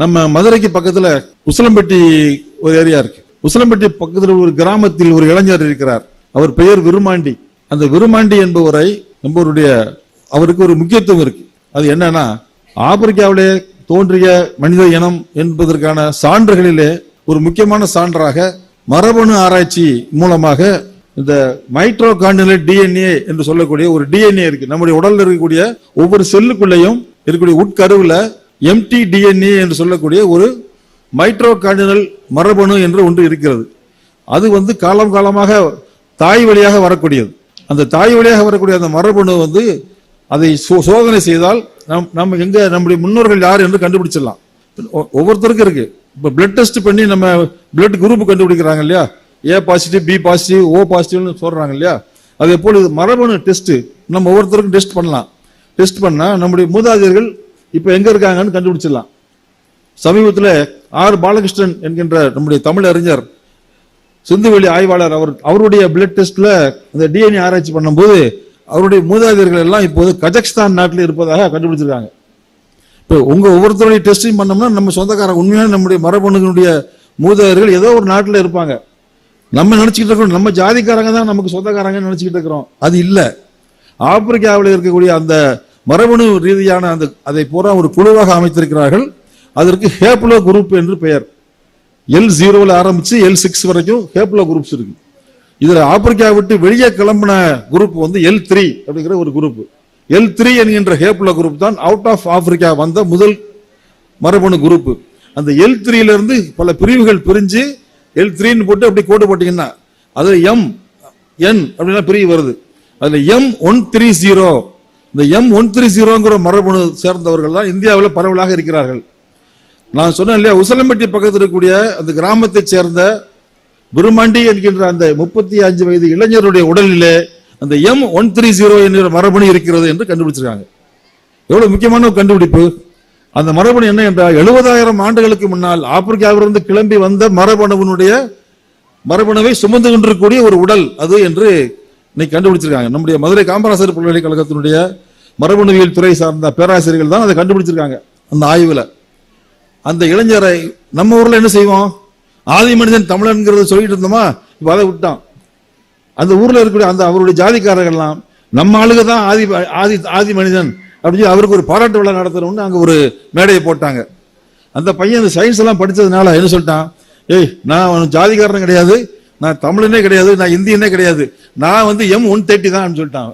நம்ம மதுரைக்கு பக்கத்துல உசிலம்பட்டி ஒரு ஏரியா இருக்கு. உசிலம்பட்டி பக்கத்துல ஒரு கிராமத்தில் ஒரு இளைஞர் இருக்கிறார். அவர் பெயர் விருமாண்டி அந்த விருமாண்டி என்பவரை நம்மளுடைய அவருக்கு ஒரு முக்கியத்துவம் இருக்கு. அது என்னன்னா ஆப்பிரிக்காவிலே தோன்றிய மனித இனம் என்பதற்கான சான்றுகளிலே ஒரு முக்கியமான சான்றாக மரபணு ஆராய்ச்சி மூலமாக இந்த மைட்ரோ டிஎன்ஏ என்று சொல்லக்கூடிய ஒரு டிஎன்ஏ இருக்கு. நம்முடைய உடல்ல இருக்கக்கூடிய ஒவ்வொரு செல்லுக்குள்ளேயும் இருக்கக்கூடிய உட்கருவுல எம்டி டிஎன்ஏ என்று சொல்லக்கூடிய ஒரு மைட்ரோ மரபணு என்று ஒன்று இருக்கிறது. அது வந்து காலம் காலமாக தாய் வழியாக வரக்கூடியது. அந்த தாய் வழியாக வரக்கூடிய அந்த மரபணு வந்து அதை சோ- சோதனை செய்தால் நம் நம்ம எங்க நம்முடைய முன்னோர்கள் யார் என்று கண்டுபிடிச்சிடலாம். ஒவ்வொருத்தருக்கும் இருக்கு. இப்போ பிளட் டெஸ்ட் பண்ணி நம்ம பிளட் குரூப் கண்டுபிடிக்கிறாங்க இல்லையா? A positive B positive O பாசிட்டிவ்னு சொல்றாங்க இல்லையா? அதே போல இது மரபணு டெஸ்ட் நம்ம ஒவ்வொருத்தருக்கும் டெஸ்ட் பண்ணலாம். டெஸ்ட் பண்ணால் நம்முடைய மூதாதையர்கள் இப்போ எங்க இருக்காங்கன்னு கண்டுபிடிச்சிடலாம். சமீபத்தில் ஆர் பாலகிருஷ்ணன் என்கின்ற நம்முடைய தமிழ் அறிஞர் சிந்துவெளி ஆய்வாளர் அவர் அவருடைய பிளட் டெஸ்ட்ல இந்த டிஎன்ஏ ஆராய்ச்சி பண்ணும்போது அவருடைய மூதாதையர்கள் எல்லாம் இப்போது கஜகஸ்தான் நாட்டில் இருப்பதாக கண்டுபிடிச்சிருக்காங்க. இப்போ உங்க ஒவ்வொருத்தருடைய டெஸ்டிங் பண்ணோம்னா நம்ம சொந்தக்காரங்க உண்மையான நம்முடைய மரபணுகளுடைய மூதாதையர்கள் ஏதோ ஒரு நாட்டில் இருப்பாங்க. நம்ம நினச்சிக்கிட்டு இருக்கிறோம் நம்ம ஜாதிக்காரங்க தான் நமக்கு சொந்தக்காரங்க நினச்சிக்கிட்டு இருக்கிறோம். அது இல்லை. ஆப்பிரிக்காவில் இருக்கக்கூடிய அந்த மரபணு ரீதியான அந்த அதை பூரா ஒரு குழுவாக அமைத்திருக்கிறார்கள். அதற்கு ஹேப்லோ குரூப் என்று பெயர். எல் ஜீரோவில் ஆரம்பித்து எல் சிக்ஸ் வரைக்கும் ஹேப்லோ குரூப்ஸ் இருக்கு. இதில் ஆப்பிரிக்கா விட்டு வெளியே கிளம்பின குரூப் வந்து எல் த்ரீ அப்படிங்கிற ஒரு குரூப். எல் த்ரீ என்கின்ற ஹேப்லோ குரூப் தான் அவுட் ஆஃப் ஆப்பிரிக்கா வந்த முதல் மரபணு குரூப். அந்த எல் த்ரீலேருந்து பல பிரிவுகள் பிரிஞ்சு எல் த்ரீன்னு போட்டு அப்படி கோடு போட்டிங்கன்னா அதில் எம் என் அப்படின்னா பிரிவு வருது. அதில் எம் ஒன் த்ரீ ஜீரோ இந்த எம் ஒன் த்ரீ ஜீரோங்கிற மரபணு சேர்ந்தவர்கள் தான் இந்தியாவில் பரவலாக இருக்கிறார்கள். நான் சொன்னேன் இல்லையா உசலம்பட்டி பக்கத்தில் இருக்கக்கூடிய அந்த கிராமத்தைச் சேர்ந்த குருமாண்டி என்கின்ற அந்த முப்பத்தி அஞ்சு வயது இளைஞருடைய உடலிலே அந்த எம் ஒன் த்ரீ ஜீரோ என்கிற மரபணு இருக்கிறது என்று கண்டுபிடிச்சிருக்காங்க. எவ்வளவு முக்கியமான கண்டுபிடிப்பு? அந்த மரபணு என்ன என்றால் எழுபதாயிரம் ஆண்டுகளுக்கு முன்னால் ஆப்பிரிக்காவிலிருந்து கிளம்பி வந்த மரபணுவினுடைய மரபணுவை சுமந்து கொண்டிருக்கக்கூடிய ஒரு உடல் அது என்று இன்னைக்கு கண்டுபிடிச்சிருக்காங்க. நம்முடைய மதுரை காமராசர் பல்கலைக்கழகத்தினுடைய மரபணுவியல் துறை சார்ந்த பேராசிரியர்கள் தான் அதை கண்டுபிடிச்சிருக்காங்க அந்த ஆய்வில். அந்த இளைஞரை நம்ம ஊரில் என்ன செய்வோம்? ஆதி மனிதன் தமிழன்கிறத சொல்லிட்டு இருந்தோமா? இப்போ அதை விட்டான். அந்த ஊரில் இருக்கக்கூடிய அந்த அவருடைய ஜாதிக்காரர்கள்லாம் நம்ம ஆளுக தான் ஆதி ஆதி ஆதி மனிதன் அப்படின்னு சொல்லி அவருக்கு ஒரு பாராட்டு விழா நடத்தணும்னு அங்கே ஒரு மேடையை போட்டாங்க. அந்த பையன் அந்த சயின்ஸ் எல்லாம் படித்ததுனால என்ன சொல்லிட்டான்? ஏய் நான் ஜாதிக்காரன் கிடையாது. நான் தமிழனே கிடையாது நான் இந்தியனே கிடையாது. நான் வந்து எம் ஒன் தேர்ட்டி தான் சொல்லிட்டான்.